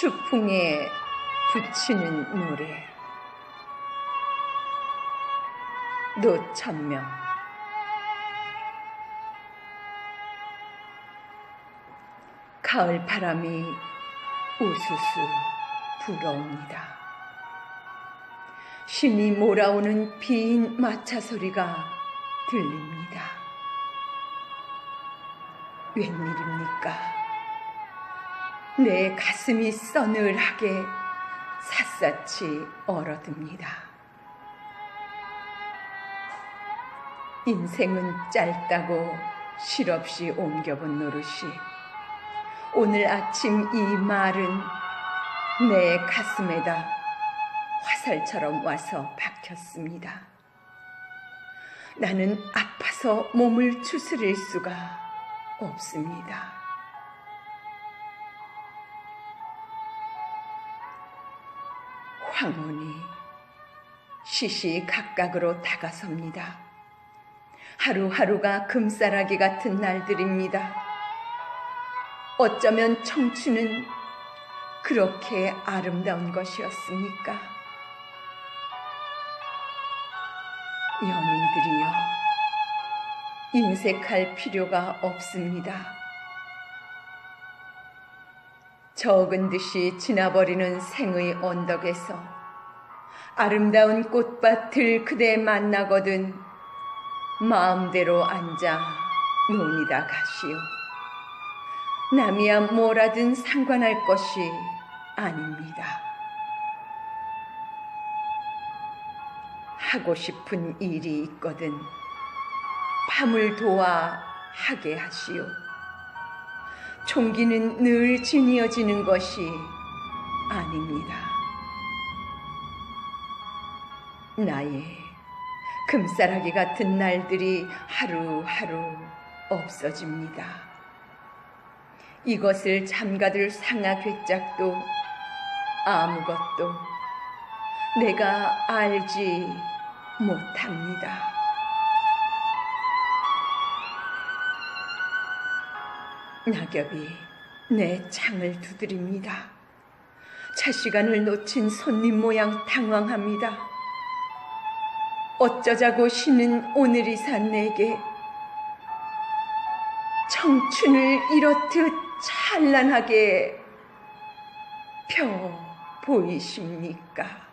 추풍에 붙이는 노래 노천명 가을 바람이 우수수 불어옵니다. 신이 몰아오는 빈 마차 소리가 들립니다. 웬일입니까? 내 가슴이 서늘하게 샅샅이 얼어듭니다. 인생은 짧다고 실없이 옮겨본 노릇이 오늘 아침 이 말은 내 가슴에다 화살처럼 와서 박혔습니다. 나는 아파서 몸을 추스릴 수가 없습니다. 황혼이 시시각각으로 다가섭니다. 하루하루가 금싸라기 같은 날들입니다. 어쩌면 청춘은 그렇게 아름다운 것이었습니까? 연인들이여, 인색할 필요가 없습니다. 적은 듯이 지나버리는 생의 언덕에서 아름다운 꽃밭을 그대 만나거든 마음대로 앉아 논이다 가시오. 남이야 뭐라든 상관할 것이 아닙니다. 하고 싶은 일이 있거든 밤을 도와 하게 하시오. 총기는 늘 지니어지는 것이 아닙니다. 나의 금싸라기 같은 날들이 하루하루 없어집니다. 이것을 잠가둘 상하 괴짝도 아무것도 내가 알지 못합니다. 낙엽이 내 창을 두드립니다. 차 시간을 놓친 손님 모양 당황합니다. 어쩌자고 쉬는 오늘이 산 내게 청춘을 이렇듯 찬란하게 펴 보이십니까?